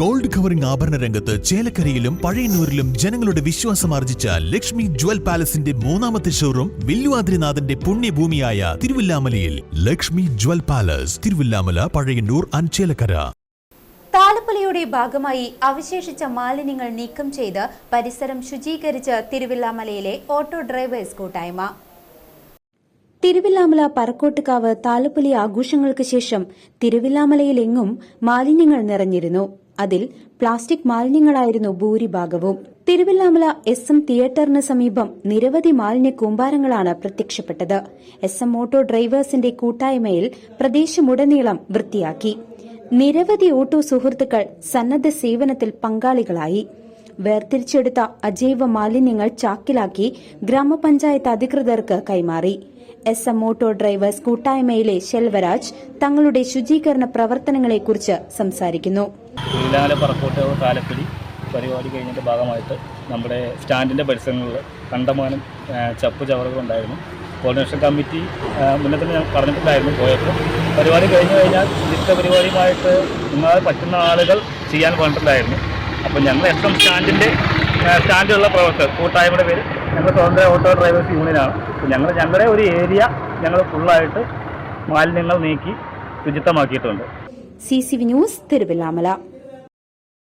Gold covering ആഭരണ രംഗത്ത് ചേലക്കരയിലും പഴയന്നൂരിലും ജനങ്ങളുടെ വിശ്വാസം ആർജിച്ച ലക്ഷ്മി ജ്വൽ പാലസിന്റെ മൂന്നാമത്തെ ഷോറൂം വില്ലുവാദ്രിനാഥന്റെ പുണ്യഭൂമിയായ തിരുവില്ലാമലയിൽ. ലക്ഷ്മി ജ്വൽ പാലസ് തിരുവില്ലാമല പഴയന്നൂർ അഞ്ചേലക്കര ചേലക്കര. താലപ്പൊലിയുടെ ഭാഗമായി അവശേഷിച്ച മാലിന്യങ്ങൾ നീക്കം ചെയ്ത് പരിസരം ശുചീകരിച്ച് തിരുവില്ലാമലയിലെ ഓട്ടോ ഡ്രൈവേഴ്സ് കൂട്ടായ്മ. തിരുവില്ലാമല പറക്കോട്ടുകാവ് താലപ്പൊലി ആഘോഷങ്ങൾക്ക് ശേഷം തിരുവില്ലാമലയിലെങ്ങും മാലിന്യങ്ങൾ നിറഞ്ഞിരുന്നു. അതിൽ പ്ലാസ്റ്റിക് മാലിന്യങ്ങളായിരുന്നു ഭൂരിഭാഗവും. തിരുവല്ലാമല എസ് എം തിയേറ്ററിന് സമീപം നിരവധി മാലിന്യ കൂമ്പാരങ്ങളാണ് പ്രത്യക്ഷപ്പെട്ടത്. എസ് എം ഓട്ടോ ഡ്രൈവേഴ്സിന്റെ കൂട്ടായ്മയിൽ പ്രദേശമുടനീളം വൃത്തിയാക്കി. നിരവധി ഓട്ടോ സുഹൃത്തുക്കൾ സന്നദ്ധ സേവനത്തിൽ പങ്കാളികളായി. വേർതിരിച്ചെടുത്ത അജൈവ മാലിന്യങ്ങൾ ചാക്കിലാക്കി ഗ്രാമപഞ്ചായത്ത് അധികൃതർക്ക് കൈമാറി. എസ് എം ഓട്ടോ ഡ്രൈവേഴ്സ് കൂട്ടായ്മയിലെ ശെൽവരാജ് തങ്ങളുടെ ശുചീകരണ പ്രവർത്തനങ്ങളെക്കുറിച്ച് സംസാരിക്കുന്നു. പരിപാടി കഴിഞ്ഞതിന്റെ ഭാഗമായിട്ട് നമ്മുടെ സ്റ്റാൻഡിന്റെ പരിസരങ്ങളിൽ കണ്ടമാനം ചപ്പ് ചവറുകളുണ്ടായിരുന്നു കോർഡിനേഷൻ കമ്മിറ്റി മുന്നേ തന്നെ ഞാൻ പറഞ്ഞിട്ടുണ്ടായിരുന്നു പോയപ്പോൾ. പരിപാടി കഴിഞ്ഞു കഴിഞ്ഞാൽ ഇതിന്റെ പരിപാടിയുമായിട്ട് നിങ്ങളെ പറ്റുന്ന ആളുകൾ ചെയ്യാൻ പറഞ്ഞിട്ടുണ്ടായിരുന്നു. അപ്പോൾ ഞങ്ങൾ എസ് എം സ്റ്റാൻഡിന്റെ സ്റ്റാൻഡിലുള്ള പ്രവർത്തകർ കൂട്ടായ്മയുടെ പേര്. ഞങ്ങൾ സ്വതന്ത്ര ഓട്ടോ ഡ്രൈവേഴ്സ് യൂണിയനാണ്. ഞങ്ങൾ ഞങ്ങളുടെ ഒരു ഏരിയ ഞങ്ങൾ ഫുള്ളായിട്ട് മാലിന്യങ്ങൾ നീക്കി ശുചിത്വമാക്കിയിട്ടുണ്ട്. C C V news Thiruvilwamala.